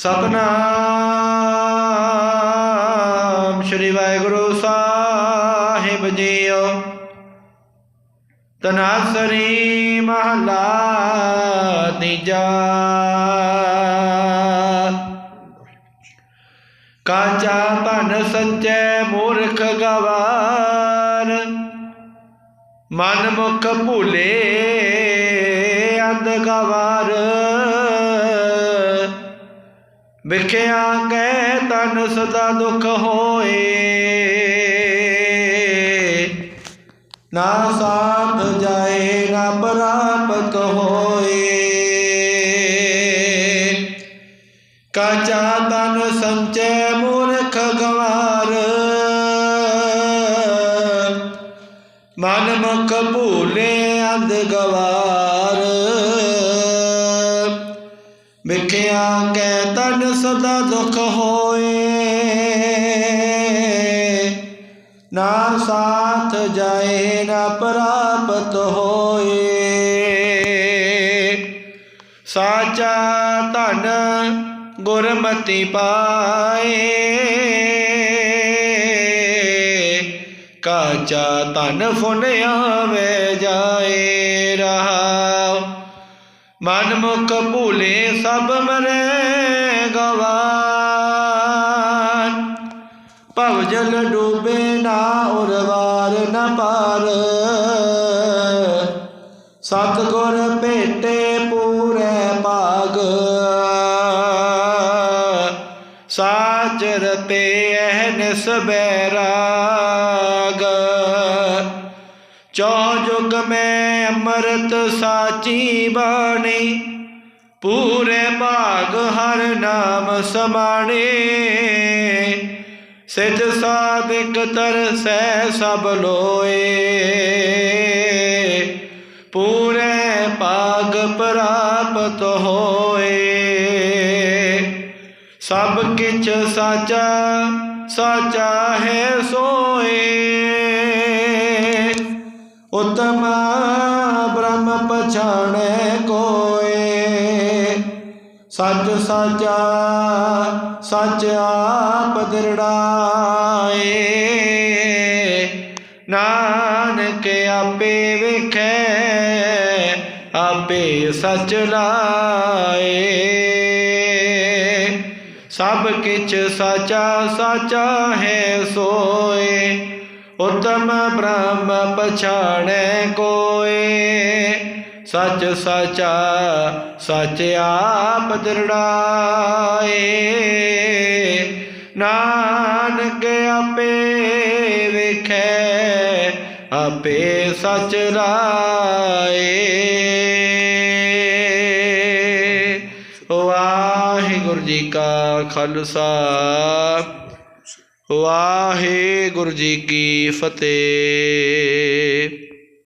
ਸਤਨਾਮ ਸ੍ਰੀ ਵਾਹਿਗੁਰੂ ਸਾਹਿਬ ਜੀਓ। ਤਨਾਸਰੀ ਮਹਲਾ ਤੀਜਾ। ਕਾਚਾ ਧਨ ਸੱਚੇ ਮੂਰਖ ਗਵਾਰ, ਮਨ ਮੁਖ ਭੁਲੇ ਅੰਧ ਗਵਾਰ। ਵਿਖਿਆ ਕੈ ਤਨ ਸਦਾ ਦੁਖ ਹੋਏ। ਨਾ ਸਾਥ ਜਾਏ, ਨਾ ਪ੍ਰਾਪਤ ਹੋਏ। ਕਾਚਾ ਤਨ ਸੰਚੈ ਮੂਰਖ ਗਵਾਰ। ਮਨ ਮੁਖ ਭੂਲੇ ਅੰਧ ਗਵਾਰ। ਵਿਖਿਆ ਕੈ ਤਨ ਸਦਾ ਦੁਖ ਹੋਏ। ਨਾ ਸਾਥ ਜਾਏ, ਨਾ ਪ੍ਰਾਪਤ ਹੋਏ। ਸਾਚਾ ਧਨ ਗੁਰਮਤੀ ਪਾਏ। ਕਾਚਾ ਧਨ ਫੁਨ ਆਵੇ, ਜਾਏ ਰਹਾ। ਮਨ ਮੁਖ ਭੂਲੇ ਸਭ ਮਰੇ ਗਵਾਨ ਭਵ ਜਲ ਡੂਬੇ ਨਾ ਉਰਵਾਰ ਨ ਪਾਰ। ਸਤਿਗੁਰ ਭੇਟੇ ਪੂਰੇ ਭਾਗ। ਸਾਚ ਰਤੇ ਅਹਨਿਸ ਬੈਰਾਗ। ਚੌ ਜੁਗ ਮੈਂ ਅੰਮ੍ਰਿਤ ਸਾਚੀ ਬਾਣੀ, ਪੂਰੇ ਭਾਗ ਹਰ ਨਾਮ ਸਮਾਣੇ। ਸਿਧ ਸਾਧਿਕ ਤਰਸੈ ਸਭ ਲੋਏ। ਪੂਰੇ ਭਾਗ ਪ੍ਰਾਪਤ ਹੋਏ। ਸਭ ਕਿਛ ਸਾਚਾ ਸਾਚਾ ਹੈ ਸੋਏ। ਉਤਮ ਬ੍ਰਹਮ ਪਛਾਣੈ ਕੋਏ। ਸੱਚ ਸਾਚਾ, ਸੱਚ ਆਪ ਦਿਰੜਾਏ। ਨਾਨਕ ਆਪੇ ਵੇਖੈ, ਆਪੇ ਸੱਚ ਲਾਏ। ਸਭ ਕਿਛ ਸਾਚਾ ਸਾਚਾ ਹੈ ਸੋਏ। ਉਤਮ ਬ੍ਰਹਮ ਪਛਾਣੈ ਕੋਏ। ਸੱਚ ਸਾਚਾ, ਸੱਚ ਆਪ ਦਿਰੜਾਏ। ਨਾਨਕ ਆਪੇ ਵੇਖੈ, ਆਪੇ ਸੱਚ ਰਾਏ। ਵਾਹਿਗੁਰੂ ਜੀ ਕਾ ਖਾਲਸਾ। ਵਾਹਿਗੁਰੂ ਜੀ ਕੀ ਫਤਿਹ।